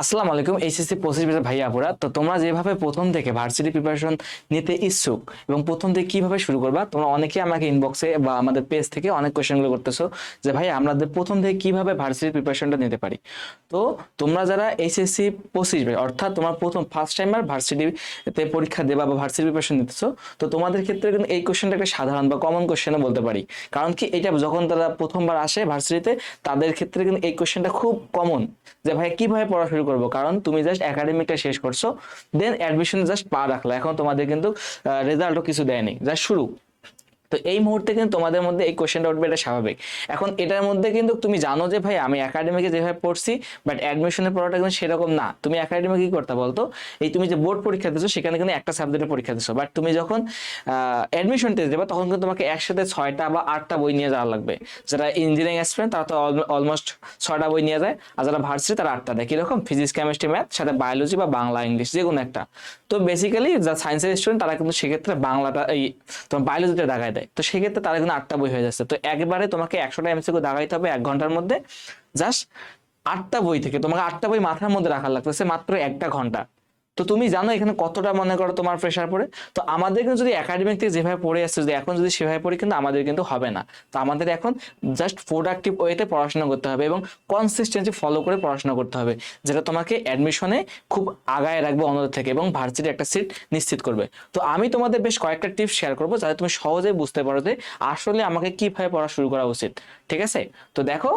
আসসালামু আলাইকুম, এইচএসসি পঁচিশ বছর ভাইয়া আপুরা। তো তোমরা যেভাবে প্রথম থেকে ভার্সিটি প্রিপারেশন নিতে ইচ্ছুক এবং প্রথম থেকে কীভাবে শুরু করবা, তোমরা অনেকে আমাকে ইনবক্সে বা আমাদের পেজ থেকে অনেক কোয়েশ্চেনগুলো করতেছো যে, ভাই আমাদের প্রথম থেকে কীভাবে ভার্সিটি প্রিপারেশনটা নিতে পারি? তো তোমরা যারা এইচএসসি পঁচিশ ভাই, অর্থাৎ তোমার প্রথম ফার্স্ট টাইমার ভার্সিটিতে পরীক্ষা দেবা বা ভার্সিটি প্রিপারেশন নিতেছো, তো তোমাদের ক্ষেত্রে কিন্তু এই কোয়েশ্চেনটা একটা সাধারণ বা কমন কোয়েশ্চেনও বলতে পারি। কারণ কি এটা যখন তারা প্রথমবার আসে ভার্সিটিতে, তাদের ক্ষেত্রে কিন্তু এই কোয়েশ্চেনটা খুব কমন যে, ভাই, কীভাবে পড়া করব। কারণ তুমি জাস্ট একাডেমিকটা শেষ করছ দেন অ্যাডমিশন জাস্ট পা রাখলা। এখন তোমাদের কিন্তু রেজাল্টও কিছু দেয়নি। জাস্ট শুরু। তো এই মুহূর্তে কিন্তু তোমাদের মধ্যে এই কোশ্চেনটা উঠবে এটা স্বাভাবিক। এখন এটার মধ্যে কিন্তু তুমি জানো যে ভাই, আমি একাডেমিকে যেভাবে পড়ছি বাট অ্যাডমিশনের পড়াটা কিন্তু সেরকম না। তুমি একাডেমি কি করতে বলতো? এই তুমি যে বোর্ড পরীক্ষা দিচ্ছ সেখানে কিন্তু একটা সাবজেক্টের পরীক্ষা দিচ্ছ বাট তুমি যখন অ্যাডমিশন টেস্ট দেবে, তখন কিন্তু তোমাকে একসাথে ছয়টা বা আটটা বই নিয়ে যাওয়া লাগবে। যারা ইঞ্জিনিয়ারিং অ্যাসপিরেন্ট তারা তো অলমোস্ট ছয়টা বই নিয়ে যায়, আর যারা ভার্সিটি তারা আটটা দেয়। কীরকম? ফিজিক্স কেমিস্ট্রি ম্যাথ সাথে বায়োলজি বা বাংলা ইংলিশ যে কোনো একটা। তো বেসিক্যালি যা সায়েন্সের স্টুডেন্ট তারা কিন্তু সেক্ষেত্রে বাংলাটা, এই, তোমার বায়োলজিটা দাগায় দেয়। তো সেক্ষেত্রে তারা কিন্তু আটটা বই হয়ে যাচ্ছে। তো একবারে তোমাকে একশোটা এমসিকিউ দাগাইতে হবে এক ঘণ্টার মধ্যে। জাস্ট আটটা বই থেকে তোমাকে আটটা বই মাথার মধ্যে রাখার লাগতেছে মাত্র একটা ঘণ্টা। তো তুমি জানো এখানে কতটা মনে করো তোমার প্রেশার পড়ে? তো আমাদের কিন্তু যদি একাডেমিক থেকে যেভাবে পড়ে আসছে, যদি এখন যদি সেভাবে পড়ি, কিন্তু আমাদের কিন্তু হবে না। তো আমাদের এখন জাস্ট প্রোডাক্টিভ ওয়েতে পড়াশোনা করতে হবে এবং কনসিস্টেন্সি ফলো করে পড়াশোনা করতে হবে, যেটা তোমাকে অ্যাডমিশনে খুব আগায় রাখবে অন্যদের থেকে এবং ভার্সিটি একটা সিট নিশ্চিত করবে। তো আমি তোমাদের বেশ কয়েকটা টিপস শেয়ার করব, যাতে তুমি সহজেই বুঝতে পারো যে আসলে আমাকে কীভাবে পড়া শুরু করা উচিত, ঠিক আছে? তো দেখো,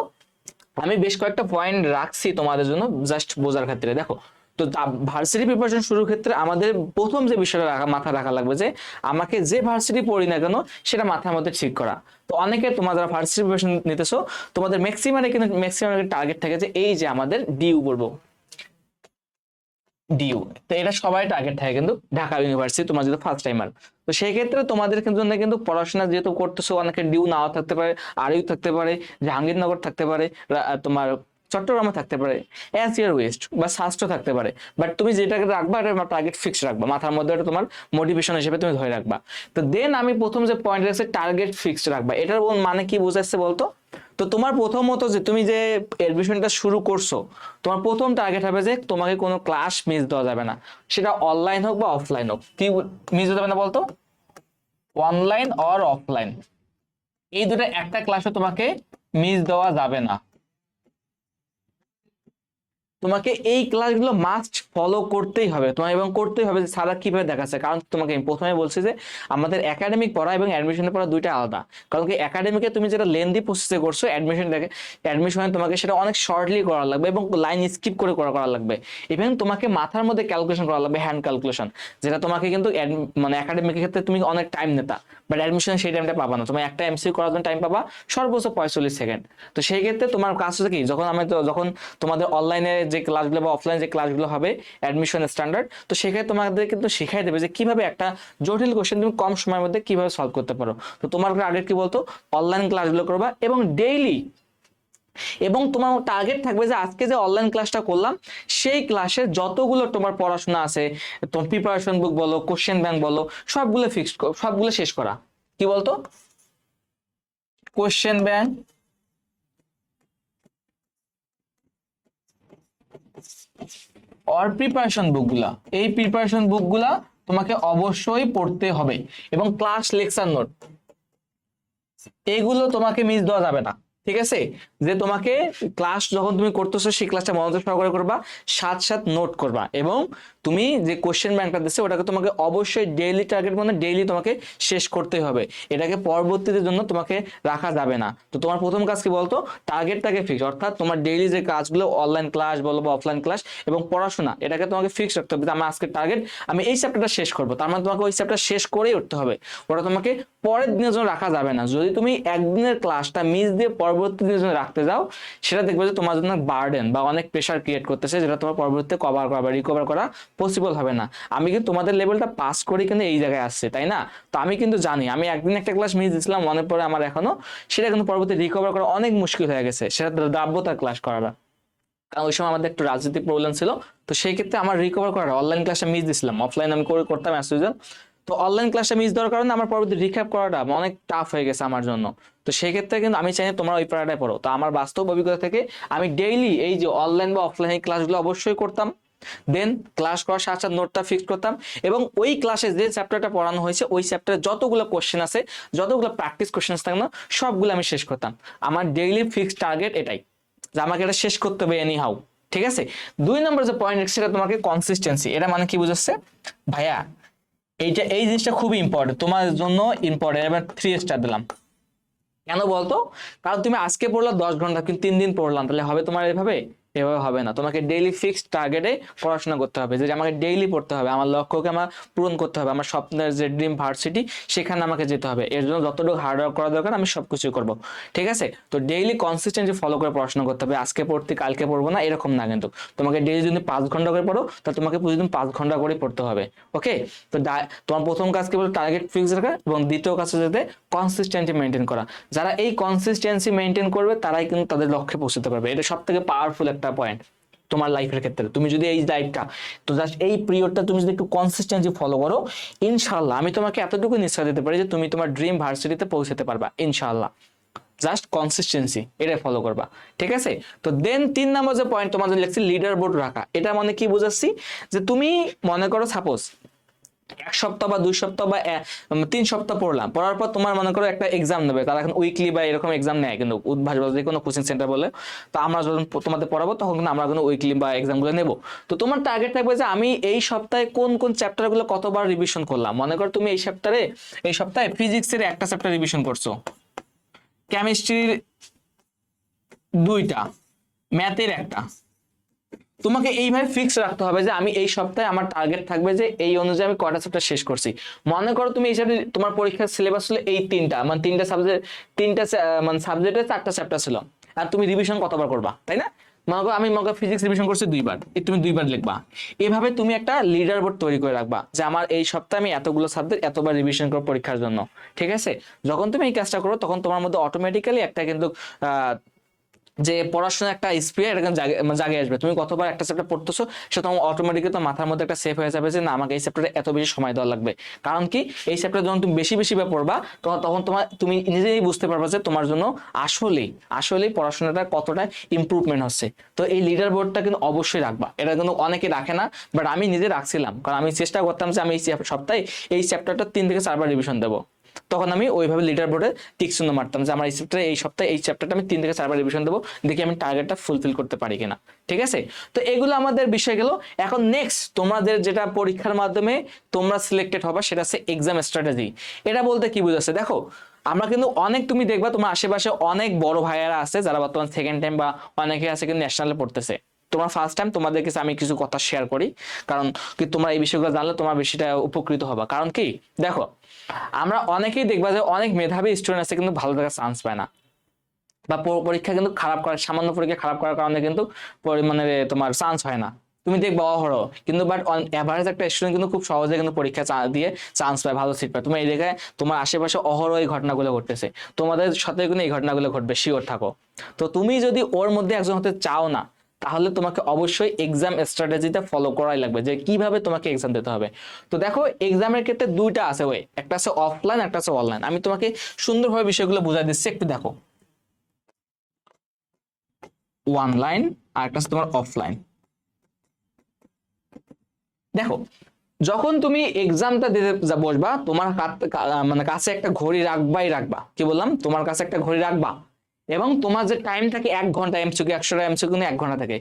আমি বেশ কয়েকটা পয়েন্ট রাখছি তোমাদের জন্য জাস্ট বোঝার ক্ষেত্রে। দেখো তো ভার্সিটি প্রিপারেশন শুরুর ক্ষেত্রে আমাদের প্রথম যে বিষয়টা রাখা মাথা রাখা লাগবে যে, আমাকে যে ভার্সিটি পড়ি না কেন, সেটা মাথার মধ্যে ঠিক করা। তো অনেকে তোমার যারা ভার্সিটি প্রিপারেশন নিতেছো, তোমাদের ম্যাক্সিমামে কিন্তু ম্যাক্সিমাম টার্গেট থাকে যে, এই যে আমাদের ডিউ পড়ব। ডিউ তো এটা সবাই টার্গেট থাকে কিন্তু, ঢাকা ইউনিভার্সিটি তোমার যেহেতু ফার্স্ট টাইমার তো সেই ক্ষেত্রে তোমাদের কিন্তু কিন্তু পড়াশোনা যেহেতু করতেছো, অনেকে ডিউ নাও থাকতে পারে আরইউ থাকতে পারে, জাহাঙ্গীরনগর থাকতে পারে তোমার চট্টগ্রামে থাকতে পারে অ্যাজ ইয়ার ওয়েস্ট বা স্বাস্থ্য থাকতে পারে। বাট তুমি যেটাকে রাখবা, এটা টার্গেট ফিক্স রাখবা। মাথার মধ্যে এটা তোমার মোটিভেশন হিসেবে তুমি ধরে রাখবা। তো দেন আমি প্রথম যে পয়েন্ট আছে টার্গেট ফিক্সড রাখবা। এটার মানে কি বোঝাচ্ছে বলতো? তো তোমার প্রথমত যে তুমি যে এডমিশনটা শুরু করছ, তোমার প্রথম টার্গেট হবে যে তোমাকে কোনো ক্লাস মিস দেওয়া যাবে না। সেটা অনলাইন হোক বা অফলাইন হোক। কি মিস যাবে না বলতো? অনলাইন অর অফলাইন এই দুটো একটা ক্লাসও তোমাকে মিস দেওয়া যাবে না। তোমাকে এই ক্লাসগুলো মাস্ট ফলো করতেই হবে। তোমার এবং করতেই হবে যে সারা কীভাবে দেখাচ্ছে। কারণ তোমাকে আমি প্রথমে বলছি যে আমাদের একাডেমিক পড়া এবং অ্যাডমিশনের পড়া দুইটা আলাদা। কারণ কি একাডেমিকে তুমি যেটা লেন্দি প্রসেসে করছ অ্যাডমিশন দেখে অ্যাডমিশনে তোমাকে সেটা অনেক শর্টলি করা লাগবে এবং লাইন স্কিপ করে করা করা লাগবে। ইভেন তোমাকে মাথার মধ্যে ক্যালকুলেশন করা লাগবে হ্যান্ড ক্যালকুলেশন যেটা তোমাকে কিন্তু মানে একাডেমিকের ক্ষেত্রে তুমি অনেক টাইম নেতা। বাট অ্যাডমিশনে সেই টাইমটা পাবা না। তুমি একটা এমসিউ করার জন্য টাইম পাবা সর্বোচ্চ পঁয়তাল্লিশ সেকেন্ড তো সেই ক্ষেত্রে তোমার কাজ হচ্ছে কি, যখন আমি যখন তোমাদের অনলাইনে যে ক্লাসগুলো বা অফলাইন যে ক্লাসগুলো হবে অ্যাডমিশন স্ট্যান্ডার্ড তো সেক্ষেত্রে তোমাদের কিন্তু শেখাই দেবে যে কীভাবে একটা জটিল কোশ্চেন তুমি কম সময়ের মধ্যে কীভাবে সলভ করতে পারো। তো তোমার টার্গেট কি বলতো? অনলাইন ক্লাসগুলো করবা এবং ডেইলি এবং তোমার টার্গেট থাকবে যে আজকে যে অনলাইন ক্লাসটা করলাম, সেই ক্লাসের যতগুলো তোমার পড়াশোনা আছে, তোমার প্রিপারেশন বুক বলো কোশ্চেন ব্যাংক বলো, সবগুলো ফিক্সড সবগুলো শেষ করা। কি বলতো? কোশ্চেন ব্যাংক অর প্রিপারেশন বুকগুলা এই প্রিপারেশন বুকগুলা তোমাকে অবশ্যই পড়তে হবে। এবং ক্লাস লেকচার নোট এগুলো তোমাকে মিস দেওয়া যাবে না। ঠিক আছে? যে তোমাকে ক্লাস যখন তুমি করতেছো, সেই ক্লাসটা মনোযোগ সহকারে করবা, সাথ সাথ নোট করবা এবং তুমি যে কোশ্চেন ব্যাংকটা দিচ্ছে, ওটাকে তোমাকে অবশ্যই ডেইলি টার্গেট মানে ডেইলি তোমাকে শেষ করতেই হবে। এটাকে পরবর্তীদের জন্য তোমাকে রাখা যাবে না। তো তোমার প্রথম কাজ কি বলতো? টার্গেটটাকে ফিক্স অর্থাৎ তোমার ডেইলি যে কাজগুলো অনলাইন ক্লাস বলো বা অফলাইন ক্লাস এবং পড়াশোনা, এটাকে তোমাকে ফিক্স রাখতে হবে আমার আজকে টার্গেট আমি এই চ্যাপ্টারটা শেষ করব। তার মানে তোমাকে ওই চ্যাপ্টার শেষ করেই উঠতে হবে। ওটা তোমাকে পরের দিনের জন্য রাখা যাবে না। যদি তুমি একদিনের ক্লাসটা মিস দিয়ে পরবর্তী দিনের জন্য রাখতে যাও, সেটা দেখবে যে তোমার জন্য বার্ডেন বা অনেক প্রেশার ক্রিয়েট করতেছে যেটা তোমার পরবর্তীতে কভার করা বা রিকভার করা পসিবল হবে না। আমি কিন্তু তোমাদের লেভেলটা পাস করে কিন্তু এই জায়গায় আসছে, তাই না? তো আমি কিন্তু জানি, আমি একদিন একটা ক্লাস মিস দিয়েছিলাম, মনে পড়ে আমার এখনও, সেটা কিন্তু পরবর্তী রিকভার করা অনেক মুশকিল হয়ে গেছে, সেটা দাব্যতার ক্লাস করাটা কারণ ওই সময় আমাদের একটু রাজনৈতিক প্রবলেম ছিল, তো সেই ক্ষেত্রে আমার রিকভার করা অনলাইন ক্লাসে মিস দিছিলাম অফলাইন আমি করে করতাম ইউজুয়াল তো অনলাইন ক্লাসটা মিস দেওয়ার কারণে আমার পরবর্তী রিক্যাপ করাটা অনেক টাফ হয়ে গেছে আমার জন্য। তো সেক্ষেত্রে কিন্তু আমি চাই তোমরা ওই পড়াটাই পড়ো। তো আমার বাস্তব অভিজ্ঞতা থেকে আমি ডেইলি এই যে অনলাইন বা অফলাইন ক্লাসগুলো অবশ্যই করতাম। দেন ক্লাস করার সাথে সাথে নোটটা ফিক্স করতাম এবং ওই ক্লাসে যে চ্যাপ্টারটা পড়ানো হয়েছে, ওই চ্যাপ্টারে যতগুলো কোশ্চেন আছে, যতগুলো প্র্যাকটিস কোশ্চেন আছে না, সবগুলো আমি শেষ করতাম। আমার ডেইলি ফিক্স টার্গেট এটাই যে আমাকে এটা শেষ করতে হবে এনি হাউ ঠিক আছে? দুই নম্বর যে পয়েন্ট সেটা তোমাকে কনসিস্টেন্সি এটা মানে কি বুঝাচ্ছে? ভাইয়া, এইটা, এই জিনিসটা খুবই ইম্পর্টেন্ট তোমার জন্য ইম্পর্টেন্ট এবার থ্রি স্টার দিলাম। কেন বলতো? কারণ তুমি আজকে পড়লা দশ ঘণ্টা, কিন্তু তিন দিন পড়লাম, তাহলে হবে তোমার এভাবে? এভাবে হবে না। তোমাকে ডেইলি ফিক্সড টার্গেটে পড়াশোনা করতে হবে। যে আমাকে ডেইলি পড়তে হবে, আমার লক্ষ্যকে আমার পূরণ করতে হবে, আমার স্বপ্নের যে ড্রিম ভার্সিটি সেখানে আমাকে যেতে হবে। এর জন্য যতটুকু হার্ড ওয়ার্ক করা দরকার, আমি সবকিছুই করব। ঠিক আছে? তো ডেইলি কনসিস্টেন্সি ফলো করে পড়াশোনা করতে হবে। আজকে পড়তে, কালকে পড়ব না, এরকম না কিন্তু। তোমাকে ডেইলি যদি পাঁচ ঘণ্টা করে পড়ো তাহলে তোমাকে প্রতিদিন পাঁচ ঘণ্টা করে পড়তে হবে। ওকে তো তোমার প্রথম কাজ কি বলতো টার্গেট ফিক্স রাখা এবং দ্বিতীয় কাজ হচ্ছে কনসিস্টেন্সি মেনটেন করা। যারা এই কনসিস্টেন্সি মেনটেন করবে, তারাই কিন্তু তাদের লক্ষ্যে পৌঁছতে পারবে। এটা সব থেকে পাওয়ারফুল একটা পয়েন্ট তোমার লাইফের ক্ষেত্রে। তুমি যদি এই লাইফটা তো জাস্ট এই পিরিয়ডটা তুমি যদি একটু কনসিস্টেন্সি ফলো করো ইনশাল্লাহ আমি তোমাকে এতটুকু নিশ্চয় দিতে পারি যে তুমি তোমার ড্রিম ভার্সিটিতে পৌঁছাতে পারবা ইনশাল্লাহ জাস্ট কনসিস্টেন্সি এটা ফলো করবা, ঠিক আছে? তো দেন তিন নম্বর যে পয়েন্ট তোমাদের লিখছি লিডার বোর্ড রাখা, এটা মানে কি বুঝাচ্ছি? যে তুমি মনে করো সাপোজ এক সপ্তাহ বা দুই সপ্তাহ বা তিন সপ্তাহ পড়লাম। পড়ার পর তোমার মনে করো একটা এক্সাম নেবে। তারা এখন উইকলি বা এরকম এক্সাম নেয় কিন্তু যে কোনো কোচিং সেন্টার বলে। তো আমরা যখন তোমাদের পড়াবো তখন কিন্তু আমরা কোনো উইকলি বা এক্সামগুলো নেব। তো তোমার টার্গেট থাকবে যে আমি এই সপ্তাহে কোন কোন চ্যাপ্টারগুলো কতবার রিভিশন করলাম? মনে করো তুমি এই সপ্তাহে এই সপ্তাহে ফিজিক্সের একটা চ্যাপ্টার রিভিশন করছ। কেমিস্ট্রির দুইটা ম্যাথের একটা। তোমাকে এইভাবে ফিক্স রাখতে হবে যে আমি এই সপ্তাহে আমার টার্গেট থাকবে যে এই অনুযায়ী আমি কয়টা চ্যাপ্টার শেষ করছি। মনে করো তুমি সাথে তোমার পরীক্ষার সিলেবাস ছিল এই তিনটা মানে তিনটা সাবজেক্ট তিনটা মানে সাবজেক্টে চারটা চ্যাপ্টার ছিল। আর তুমি রিভিশন কতবার করবা, তাই না? মনে করো আমি মনে ফিজিক্স রিভিশন করছি দুইবার তুমি দুইবার লিখবা। এভাবে তুমি একটা লিডার বোর্ড তৈরি করে রাখবা যে আমার এই সপ্তাহে আমি এতগুলো সাবজেক্ট এতবার রিভিশন করব পরীক্ষার জন্য, ঠিক আছে? যখন তুমি এই কাজটা করো, তখন তোমার মধ্যে অটোমেটিক্যালি একটা কিন্তু যে পড়াশোনার একটা কিন্তু জাগে মানে জাগে আসবে। তুমি কতবার একটা চ্যাপ্টার পড়তেছো, সেটা তোমার অটোমেটিক্যালি তোমার মাথার মধ্যে একটা সেফ হয়ে যাবে যে, না, আমাকে এই চ্যাপ্টারে এত বেশি সময় দেওয়া লাগবে। কারণ কি, এই চ্যাপ্টার যখন তুমি বেশি বেশি পড়বা, তখন তখন তোমার, তুমি নিজেই বুঝতে পারবা যে তোমার জন্য আসলেই আসলেই পড়াশোনাটা কতটা ইমপ্রুভমেন্ট হচ্ছে। তো এই লিডার বোর্ডটা কিন্তু অবশ্যই রাখবা। এটা কিন্তু অনেকে রাখে না বাট আমি নিজে রাখছিলাম। কারণ আমি চেষ্টা করতাম যে আমি এই সপ্তাহে এই চ্যাপ্টারটা তিন থেকে চারবার রিভিশন দেবো। তখন আমি ওইভাবে লিডার বোর্ডে চিহ্ন মারতাম যে, আমার এই চ্যাপ্টারে এই সপ্তাহে, এই চ্যাপ্টারটা আমি তিন থেকে চারবার রিভিশন দেবো, দেখি আমি টার্গেটটা ফুলফিল করতে পারি কিনা। ঠিক আছে? তো এগুলো আমাদের বিষয় গেল। এখন নেক্সট তোমাদের যেটা পরীক্ষার মাধ্যমে তোমরা সিলেক্টেড হবে, সেটা হচ্ছে এক্সাম স্ট্র্যাটেজি এটা বলতে কি বুঝাচ্ছে? দেখো, আমরা কিন্তু অনেক, তুমি দেখবা তোমার আশেপাশে অনেক বড় ভাইয়ারা আছে, যারা বর্তমান সেকেন্ড টাইম বা অনেকে আছে কিন্তু ন্যাশনালে পড়তেছে। তোমার ফার্স্ট টাইম তোমাদের কাছে আমি কিছু কথা শেয়ার করি। কারণ কি তোমরা এই বিষয়গুলো জানলে তোমার বেশিটা উপকৃত হবা। কারণ কি? দেখো, আমরা অনেকেই দেখবা যে অনেক মেধাবী স্টুডেন্ট আছে কিন্তু ভালো থাকার চান্স পায় না। বা পরীক্ষা কিন্তু খারাপ করার সামান্য পরীক্ষা খারাপ করার কারণে কিন্তু পরি- মানে তোমার চান্স হয় না। তুমি দেখবা অহরহ, কিন্তু বাট অ্যাভারেজ একটা স্টুডেন্ট কিন্তু খুব সহজে কিন্তু পরীক্ষা দিয়ে চান্স পায়, ভালো সিট পায়। তুমি এই জায়গায় তোমার আশেপাশে অহরহ এই ঘটনাগুলো ঘটতেছে। তোমাদের সাথে কিন্তু এই ঘটনাগুলো ঘটবে শিওর থাকো। তো তুমি যদি ওর মধ্যে একজন হতে চাও না তাহলে তোমাকে অবশ্যই এক্সাম স্ট্র্যাটেজিটা ফলো করাই লাগবে যে কীভাবে তোমাকে এক্সাম দিতে হবে। তো দেখো এক্সামের ক্ষেত্রে দুইটা আছে ওয়ে, একটা আছে অফলাইন একটা আছে অনলাইন আমি তোমাকে সুন্দরভাবে বিষয়গুলো বুঝাই দিচ্ছি, একটু দেখো। ওয়ান লাইন আর একটা আছে তোমার অফলাইন দেখো, যখন তুমি এক্সামটা দিতে বসবা, তোমার মানে কাছে একটা ঘড়ি রাখবাই রাখবা। কি বললাম? তোমার কাছে একটা ঘড়ি রাখবা। এবং তোমার যে টাইম থাকে এক ঘণ্টা এমসিকিউ একশোটা এমসিকিউ এক ঘণ্টা থাকে।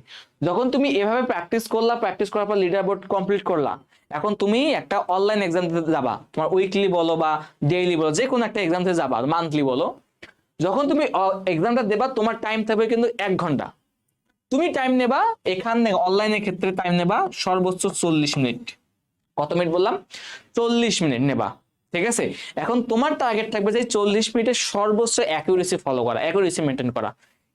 যখন তুমি এভাবে প্র্যাকটিস করলা প্র্যাকটিস করার পর লিডার বোর্ড কমপ্লিট করলা, এখন তুমি একটা অনলাইন এক্সাম দিতে যাবা। তোমার উইকলি বলো বা ডেইলি বলো যে কোনো একটা এক্সাম দিতে যাবা মান্থলি বলো। যখন তুমি এক্সামটা দেবা, তোমার টাইম থাকবে কিন্তু এক ঘণ্টা। তুমি টাইম নেবা, এখানে অনলাইনের ক্ষেত্রে টাইম নেবা সর্বোচ্চ চল্লিশ মিনিট। কত মিনিট বললাম? চল্লিশ মিনিট নেবা। ঠিক আছে? এখন তোমার টার্গেট থাকবে যে চল্লিশ মিনিটের সর্বোচ্চ অ্যাকুরেসি ফলো করা অ্যাকুরেসি মেনটেন করা।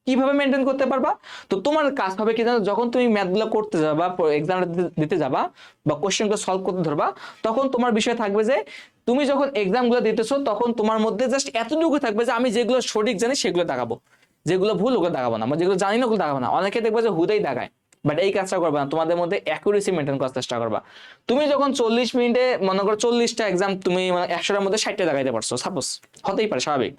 কীভাবে মেনটেন করতে পারবা? তো তোমার কাজ হবে কি জানো, যখন তুমি ম্যাথগুলো করতে যাবা এক্সাম দিতে যাবা বা কোশ্চেনগুলো সলভ করতে ধরবা, তখন তোমার বিষয় থাকবে যে তুমি যখন এক্সামগুলো দিতেছো, তখন তোমার মধ্যে জাস্ট এতটুকু থাকবে যে আমি যেগুলো সঠিক জানি সেগুলো দেখাবো। যেগুলো ভুল ওগুলো দেখাবো না যেগুলো জানি না ওগুলো দেখাবো না। অনেকে দেখবে যে হুদেই দেখায়। বাট এই কাজটা করবে না, তোমাদের মধ্যে অ্যাকুরেসি মেনটেন করার চেষ্টা করবা। তুমি যখন চল্লিশ মিনিটে, মনে করো চল্লিশটা এক্সাম তুমি মানে একশোটার মধ্যে ষাটটা দেখাইতে পারছ সাপোজ হতেই পারে, স্বাভাবিক।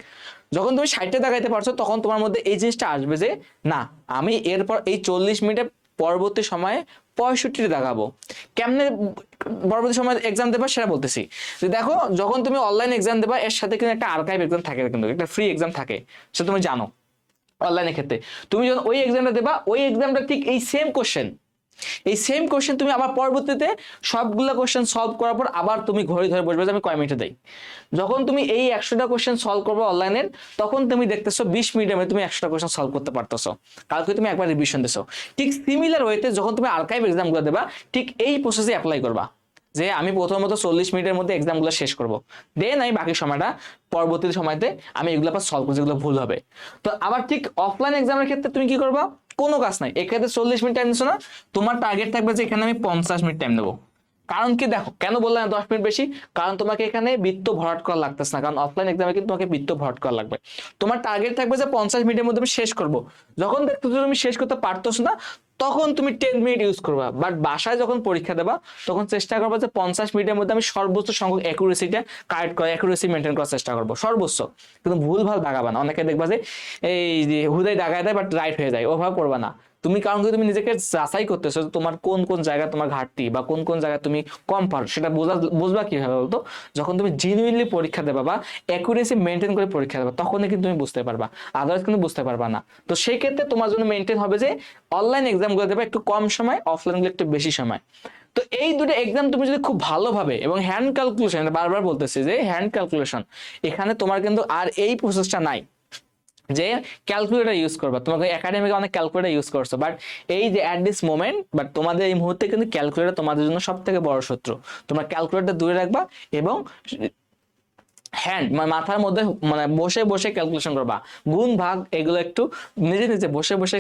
যখন তুমি ষাটটা দেখাইতে পারছ, তখন তোমার মধ্যে এই জিনিসটা আসবে যে, না, আমি এরপর এই চল্লিশ মিনিটে পরবর্তী সময়ে পঁয়ষট্টিটা দেখাবো। কেমনে পরবর্তী সময় এক্সাম দেবা সেটা বলতেছি। যে দেখো, যখন তুমি অনলাইন এক্সাম দেবা, এর সাথে কিন্তু একটা আর্কাইভ এক্সাম থাকে কিন্তু, একটা ফ্রি এক্সাম থাকে, সেটা তুমি জানো। অনলাইনের ক্ষেত্রে। তুমি যখন ওই এক্সামটা দেবা, ওই এক্সামটা ঠিক এই সেম কোশ্চেন এই সেম কোশ্চেন তুমি আবার পরবর্তীতে সবগুলো কোশ্চেন সলভ করার পর আবার তুমি ঘড়ি ধরে বসবে যে আমি কয় মিনিটে দেই। যখন তুমি এই একশোটা কোশ্চেন সলভ করবে অনলাইনের তখন তুমি দেখতেছো বিশ মিনিটের মধ্যে তুমি একশোটা কোশ্চেন সলভ করতে পারতেছো। কালকে তুমি একবার রিভিশন দিছো। ঠিক সিমিলার ওয়েতে যখন তুমি আর্কাইভ এক্সামগুলো দেবা, ঠিক এই প্রসেসে অ্যাপ্লাই করবা। যে আমি প্রথমত চল্লিশ মিনিটের মধ্যে এক্সামগুলো শেষ করব। দেন আমি বাকি সময়টা পরবর্তী সময়তে আমি এগুলো আবার সলভ করছি যেগুলো ভুল হবে। তো আবার ঠিক অফলাইন এক্সামের ক্ষেত্রে তুমি কি করবা? কোনো কাজ নাই। এক্ষেত্রে চল্লিশ মিনিট টাইম না। তোমার টার্গেট থাকবে যে এখানে আমি পঞ্চাশ মিনিট টাইম দেবো কারণ কি দেখো, কেন বললাম দশ মিনিট বেশি? কারণ তোমাকে এখানে বৃত্ত ভরাট করা লাগতেছে না। কারণ অফলাইন এক্সামে কিন্তু তোমাকে বৃত্ত ভরাট করা লাগবে। তোমার টার্গেট থাকবে যে পঞ্চাশ মিনিটের মধ্যে আমি শেষ করব। যখন দেখতেছো তুমি শেষ করতে পারতেছো না তখন তুমি টেন মিনিট ইউজ করবা। বাট বাসায় যখন পরীক্ষা দেবা, তখন চেষ্টা করবা যে পঞ্চাশ মিনিটের মধ্যে আমি সর্বোচ্চ সংখ্যক অ্যাকুরেসিটা কারেক্ট করা অ্যাকুরেসি মেনটেন করার চেষ্টা করব। সর্বোচ্চ। কিন্তু ভুল ভালো দাগাবা না। অনেকে দেখবা যে, এই যে হুদাই দাগায় দেয় বাট রাইট হয়ে যায়। ওভাবে করবা না। তুমি কারণ কি তুমি নিজেকে যাচাই করতেছো তোমার কোন কোন জায়গায় তোমার ঘাটতি বা কোন কোন জায়গায় তুমি কম পারো, সেটা বোঝা বুঝবা কীভাবে বলতো? যখন তুমি জেনুইনলি পরীক্ষা দেবা বা অ্যাকুরেসি মেনটেন করে পরীক্ষা দেবা, তখনই কিন্তু তুমি বুঝতে পারবা আদার্স কিন্তু বুঝতে পারবা না। তো সেই ক্ষেত্রে তোমার জন্য মেনটেন হবে যে অনলাইন এক্সামগুলো দেবে একটু কম সময় অফলাইনগুলো একটু বেশি সময়। তো এই দুটো এক্সাম তুমি যদি খুব ভালোভাবে এবং হ্যান্ড ক্যালকুলেশন বারবার বলতেছি যে হ্যান্ড ক্যালকুলেশন এখানে তোমার কিন্তু আর এই প্রসেসটা নাই। যে ক্যালকুলেটার ইউজ করবা। তোমাকে একাডেমিকে অনেক ক্যালকুলেটার ইউজ করছ। বাট এই যে অ্যাট দিস মোমেন্ট বাট তোমাদের এই মুহূর্তে কিন্তু ক্যালকুলেটার তোমাদের জন্য সব থেকে বড় শত্রু। তোমরা ক্যালকুলেটার দূরে রাখবা এবং হ্যান্ড মানে মাথার মধ্যে মানে বসে বসে ক্যালকুলেশন করবা। গুণ, ভাগ, এগুলো একটু নিজে নিজে বসে বসে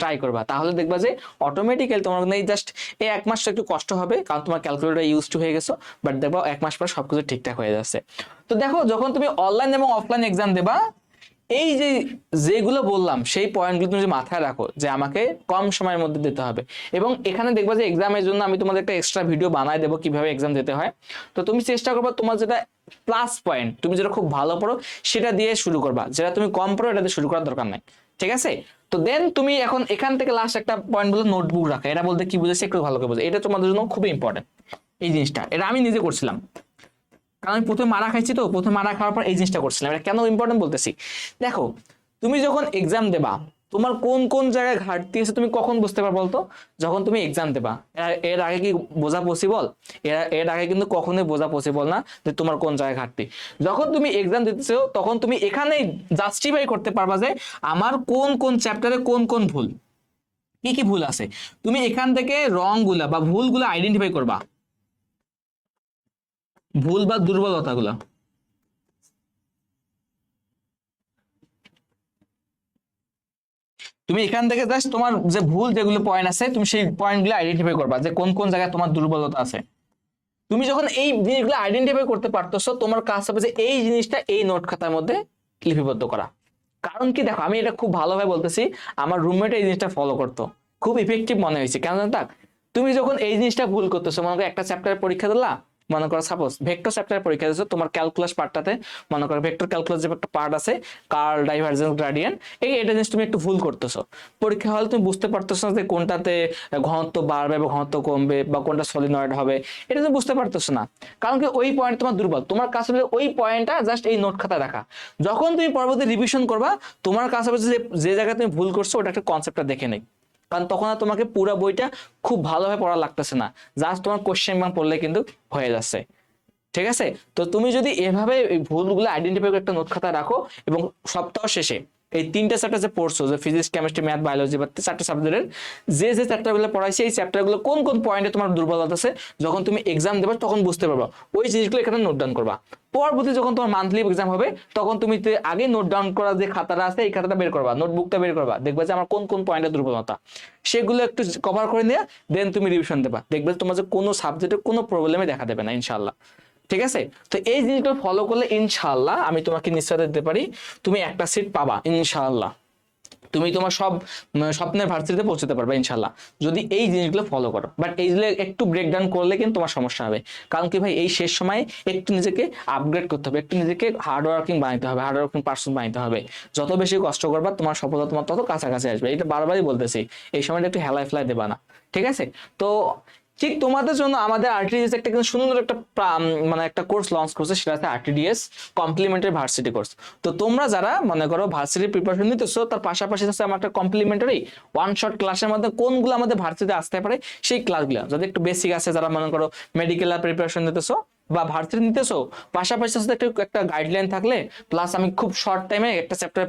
ট্রাই করবা। তাহলে দেখবা যে অটোমেটিক্যালি তোমার এই জাস্ট এই এক মাস একটু কষ্ট হবে, কারণ তোমার ক্যালকুলেটার ইউজ টু হয়ে গেছো। বাট দেখবা এক মাস পর সবকিছু ঠিকঠাক হয়ে যাচ্ছে। তো দেখো, যখন তুমি অনলাইন এবং অফলাইন এক্সাম দেবা এই যে, যেগুলো বললাম, সেই পয়েন্টগুলো তুমি মাথায় রাখো যে আমাকে কম সময়ের মধ্যে দিতে হবে। এবং এখানে দেখবা যে এক্সামের জন্য আমি তোমাদের একটা এক্সট্রা ভিডিও বানাই দেবো কীভাবে এক্সাম দিতে হয়। তো তুমি চেষ্টা করবা তোমার যেটা প্লাস পয়েন্ট তুমি যেটা খুব ভালো পড়ো সেটা দিয়ে শুরু করবা। যেটা তুমি কম পড়ো এটা শুরু করার দরকার নাই। ঠিক আছে? তো দেন তুমি এখন এখান থেকে লাস্ট একটা পয়েন্ট বলে নোটবুক রাখা। এটা বলতে কি বুঝেছি একটু ভালো করে বুঝে এটা তোমাদের জন্য খুবই ইম্পর্টেন্ট এই জিনিসটা। এটা আমি নিজে করছিলাম। কারণ আমি প্রথমে মারা খাইছি তো, প্রথমে মারা খাওয়ার পর এই জিনিসটা করছিলাম। এটা কেন ইম্পর্টেন্ট বলতেছি? দেখো, তুমি যখন এক্সাম দেবা, তোমার কোন কোন জায়গায় ঘাটতি আছে তুমি কখন বুঝতে পারব বলতো? যখন তুমি এক্সাম দেবা, এর- আগে কি বোঝা পসিবল এর এর আগে কিন্তু কখনোই বোঝা পসিবল না যে তোমার কোন জায়গায় ঘাটতি। যখন তুমি এক্সাম দিতেছো, তখন তুমি এখানেই জাস্টিফাই করতে পারবা যে আমার কোন কোন চ্যাপ্টারে কোন কোন ভুল? কি কি ভুল আছে? তুমি এখান থেকে রংগুলা বা ভুলগুলো আইডেন্টিফাই করবা। ভুল বা দুর্বলতাগুলো তুমি এখান থেকে জাস্ট তোমার যে ভুল যেগুলো পয়েন্ট আছে, তুমি সেই পয়েন্টগুলো আইডেন্টিফাই করবা যে কোন কোন জায়গায় তোমার দুর্বলতা আছে। তুমি যখন এই জিনিসগুলো আইডেন্টিফাই করতে পারতেছো, তোমার কাজ হবে যে এই জিনিসটা এই নোট খাতার মধ্যে লিপিবদ্ধ করা। কারণ কি দেখো, আমি এটা খুব ভালোভাবে বলতেছি, আমার রুমমেট এই জিনিসটা ফলো করতো। খুব ইফেক্টিভ মনে হয়েছে, কেন জানো তুমি যখন এই জিনিসটা ভুল করতেছো, মনে করো একটা চ্যাপ্টারের পরীক্ষা দিলা মনে করো সাপোজ ভেক্টর চ্যাপ্টারের পরীক্ষা দিচ্ছ তোমার ক্যালকুলাস পার্টটাতে মনে করো ভেক্টর ক্যালকুলাস যে একটা পার্ট আছে কার্ল ডাইভার্জেন্স গ্রাডিয়েন্ট এই এটা জিনিস তুমি একটু ভুল করতেছো। পরীক্ষা হলে তুমি বুঝতে পারতেছো না যে কোনটাতে ঘনত্ব বাড়বে বা ঘনত্ব কমবে বা কোনটা সলিনয়েড হবে, এটা তুমি বুঝতে পারতেছো না। কারণ কি ওই পয়েন্ট তোমার দুর্বল। তোমার কাছে হবে ওই পয়েন্টটা জাস্ট এই নোট খাতা রাখা। যখন তুমি পরবর্তী রিভিশন করবা, তোমার কাছে হবে যে যে জায়গায় তুমি ভুল করছ, ওটা একটা কনসেপ্টটা দেখে নেই। কারণ তখন আর তোমাকে পুরো বইটা খুব ভালোভাবে পড়া লাগতেছে না। জাস্ট তোমার কোশ্চেন ব্যাংক পড়লে কিন্তু হয়ে যাচ্ছে। ঠিক আছে? তো তুমি যদি এভাবে ভুলগুলো আইডেন্টিফাই করে একটা নোট খাতা রাখো এবং সপ্তাহ শেষে এই তিনটা চ্যাপ্টার যে পড়ছো, যে ফিজিক্স কেমিস্ট্রি ম্যাথ বায়োলজি বা চারটা সাবজেক্টের যে যে চ্যাপ্টারগুলো পড়াইছে, এই চ্যাপ্টারগুলো কোন কোন পয়েন্টে তোমার দুর্বলতা আছে, যখন তুমি এক্সাম দেবে, তখন বুঝতে পারবা। ওই জিনিসগুলো এখানে নোট ডাউন করবা। পরবর্তী যখন তোমার মান্থলি এক্সাম হবে, তখন তুমি আগে নোট ডাউন করা যে খাতাটা আছে, এই খাতাটা বের করবা নোটবুকটা বের করবা। দেখবে যে আমার কোন কোন পয়েন্টের দুর্বলতা। সেগুলো একটু কভার করে নিয়ে দেন তুমি রিভিশন দেবা। দেখবে তোমার যে কোনো সাবজেক্টে কোনো প্রবলেমে দেখা দেবে না ইনশাল্লাহ ঠিক আছে? তো এই জিনিসগুলো ফলো করলে ইনশাআল্লাহ আমি তোমাকে নিশ্চয়তা দিতে পারি। তুমি একটা সিট পাবা, ইনশাআল্লাহ। তুমি তোমার সব স্বপ্নের ভার্সিটিতে পৌঁছতে পারবে ইনশাল্লাহ যদি এই জিনিসগুলো ফলো করো বাট এইগুলো একটু ব্রেকডাউন করলে কিন্তু তোমার সমস্যা হবে। কারণ কি ভাই, এই শেষ সময়ে একটু নিজেকে আপগ্রেড করতে হবে, একটু নিজেকে হার্ড ওয়ার্কিং বানাইতে হবে হার্ড ওয়ার্কিং পার্সন বানাইতে হবে। যত বেশি কষ্ট করবা, তোমার সফলতা তোমার তত কাছাকাছি আসবে। এটা বারবারই বলতেছি, এই সময়টা একটু হেলাই ফেলাই দেবা না। ঠিক আছে? তো ঠিক তোমাদের জন্য আমাদের আরটিডিএস একটা কিন্তু সুন্দর একটা মানে একটা কোর্স লঞ্চ করছে, সেটা হচ্ছে আরটিডিএস কমপ্লিমেন্টারি ভার্সিটি কোর্স তো তোমরা যারা, মনে করো ভার্সিটি প্রিপারেশন নিতেছো, তার পাশাপাশি হচ্ছে আমার একটা কমপ্লিমেন্টারি ওয়ান শট ক্লাসের মধ্যে কোনগুলো আমাদের ভার্সিটিতে আসতে পারে, সেই ক্লাসগুলো যাদের একটু বেসিক আছে, যারা মনে করো মেডিকেল প্রিপারেশন নিতেছো বা ভার্সিটি নিতেছো, পাশাপাশি সাথে একটা একটা গাইডলাইন থাকলে প্লাস আমি খুব শর্ট টাইমে একটা চ্যাপ্টার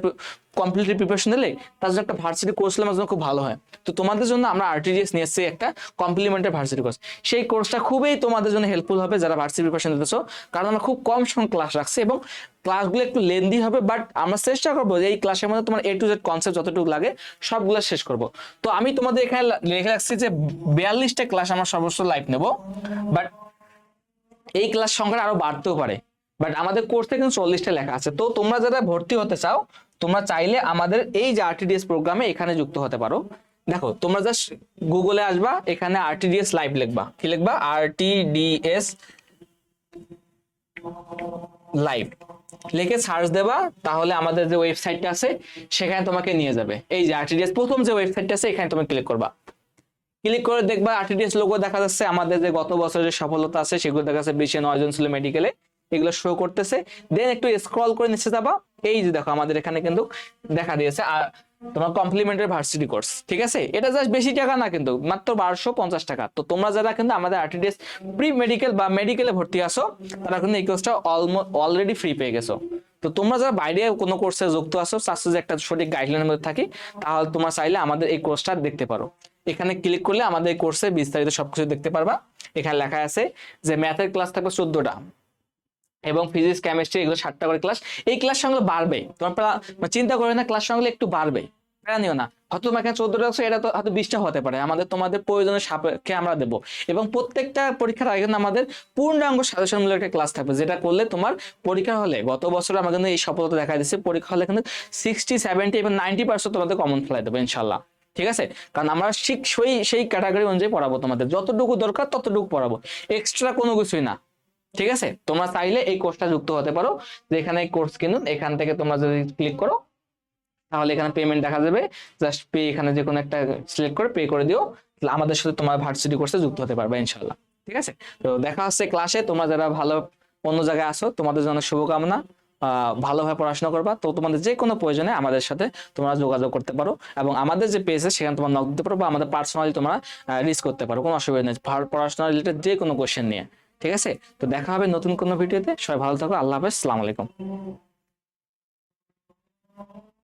কমপ্লিটলি প্রিপারেশন দিলে তার জন্য একটা ভার্সিটি কোর্স আমার জন্য খুব ভালো হয়। তো তোমাদের জন্য আমরা আরটিজিএস নিয়ে এসেছি একটা কমপ্লিমেন্টারি ভার্সিটি কোর্স সেই কোর্সটা খুবই তোমাদের জন্য হেল্পফুল হবে যারা ভার্সিটি প্রিপারেশন দিতেছো কারণ আমরা খুব কম সময় ক্লাস রাখছি এবং ক্লাসগুলো একটু লেন্দি হবে বাট আমরা চেষ্টা করব যে এই ক্লাসের মধ্যে তোমার এ টু জেড কনসেপ্ট যতটুকু লাগে, সবগুলো শেষ করব। তো আমি তোমাদের এখানে লিখে রাখছি যে বিয়াল্লিশটা ক্লাস আমরা সর্বোচ্চ লাইভ নেব বাট এই ক্লাস সংখ্যাটা আরও বাড়তেও পারে। বাট আমাদের কোর্সে কিন্তু চল্লিশটা লেখা আছে। তো তোমরা যারা ভর্তি হতে চাও, তোমরা চাইলে আমাদের এই যে আরটিডিএস প্রোগ্রামে এখানে যুক্ত হতে পারো। দেখো, তোমরা জাস্ট গুগলে আসবা, এখানে আরটিডিএস লাইভ লিখবা। কি লিখবা? আরটিডিএস লাইভ লিখে সার্চ দেবা, তাহলে আমাদের যে ওয়েবসাইটটা আছে, সেখানে তোমাকে নিয়ে যাবে। এই যে আরটিডিএস প্রথম যে ওয়েবসাইটটা আছে, এখানে তুমি ক্লিক করবা। ক্লিক করে দেখবা আরটিডিএস লোগো দেখা যাচ্ছে। আমাদের যে গত বছরের যে সফলতা আছে, সেগুলো দেখা যাচ্ছে বিশে নয় জন ছিল মেডিকেলে এগুলো শো করতেছে। দেন একটু স্ক্রল করে নিচে যাবা। এই যে দেখো, আমাদের এখানে কিন্তু দেখা দিয়েছে। আর তোমার কমপ্লিমেন্টারি ভার্সিটি কোর্স ঠিক আছে? এটা জাস্ট বেশি টাকা না কিন্তু, মাত্র বারোশো পঞ্চাশ টাকা। তো তোমরা যারা কিন্তু আমাদের আরটিডিএস প্রি মেডিকেল বা মেডিকেলে ভর্তি আসো তারা কিন্তু এই কোর্সটা অলমোস্ট অলরেডি ফ্রি পেয়ে গেছো। তো তোমরা যারা বাইরে কোনো কোর্সে যুক্ত আসো চাচ্ছো যে একটা সঠিক গাইডলাইনের মধ্যে থাকি, তাহলে তোমরা চাইলে আমাদের এই কোর্সটা দেখতে পারো। এখানে ক্লিক করলে আমাদের কোর্সে বিস্তারিত সবকিছু দেখতে পারবা। এখানে লেখা আছে যে ম্যাথের ক্লাস থাকবে চোদ্দটা এবং ফিজিক্স কেমিস্ট্রি এগুলো সাতটা করে ক্লাস এই ক্লাস সঙ্গে বাড়বে। তোমার মানে চিন্তা করে না ক্লাস সঙ্গে একটু বাড়বে। নিও না। হয়তো তোমার এখানে চোদ্দটা আছে, এটা তো হয়তো বিশটা হতে পারে। আমাদের তোমাদের প্রয়োজনের সাপেক্ষে আমরা দেবো। এবং প্রত্যেকটা পরীক্ষার আগে আমাদের পূর্ণাঙ্গ সাজেশনমূলক একটা ক্লাস থাকবে, যেটা করলে তোমার পরীক্ষা হলে, গত বছর আমরা কিন্তু এই সফলতা দেখা দিচ্ছে পরীক্ষা হলে কিন্তু সিক্সটি সেভেন্টি এবং নাইনটি পার্সেন্ট তোমাদের কমন ফেলাই দেবো, ইনশাল্লাহ। ঠিক আছে? কারণ আমরা ঠিক সেই সেই ক্যাটাগরি অনুযায়ী পড়াবো তোমাদের। যতটুকু দরকার ততটুকু পড়াবো। এক্সট্রা কোনো কিছুই না। ঠিক আছে? তোমরা চাইলে এই কোর্সটা যুক্ত হতে পারো। যে এখানে কোর্স কিনুন, এখান থেকে তোমরা যদি ক্লিক করো, তাহলে এখানে পেমেন্ট দেখা যাবে। জাস্ট পে এখানে যে কোনো একটা সিলেক্ট করে পে করে দিও। আমাদের সাথে তোমার ভার্সিটি কোর্সে যুক্ত হতে পারবে ইনশাল্লাহ ঠিক আছে? তো দেখা হচ্ছে ক্লাসে তোমরা যারা ভালো অন্য জায়গায় আসো তোমাদের জন্য শুভকামনা। ভালোভাবে পড়াশোনা করবা, তো তোমাদের যে কোনো প্রয়োজনে আমাদের সাথে তোমরা যোগাযোগ করতে পারো এবং আমাদের যে পেজে সেখানে তোমরা নক দিতে পারো বা আমাদের পার্সোনালি তোমরা রিচ করতে পারো, কোনো অসুবিধা নেই। পড়াশোনা রিলেটেড যে কোনো কোয়েশ্চেন নিয়ে, ঠিক আছে? তো দেখা হবে নতুন কোনো ভিডিওতে সবাই ভালো থাকো, আল্লাহ হাফেজ আলাইকুম।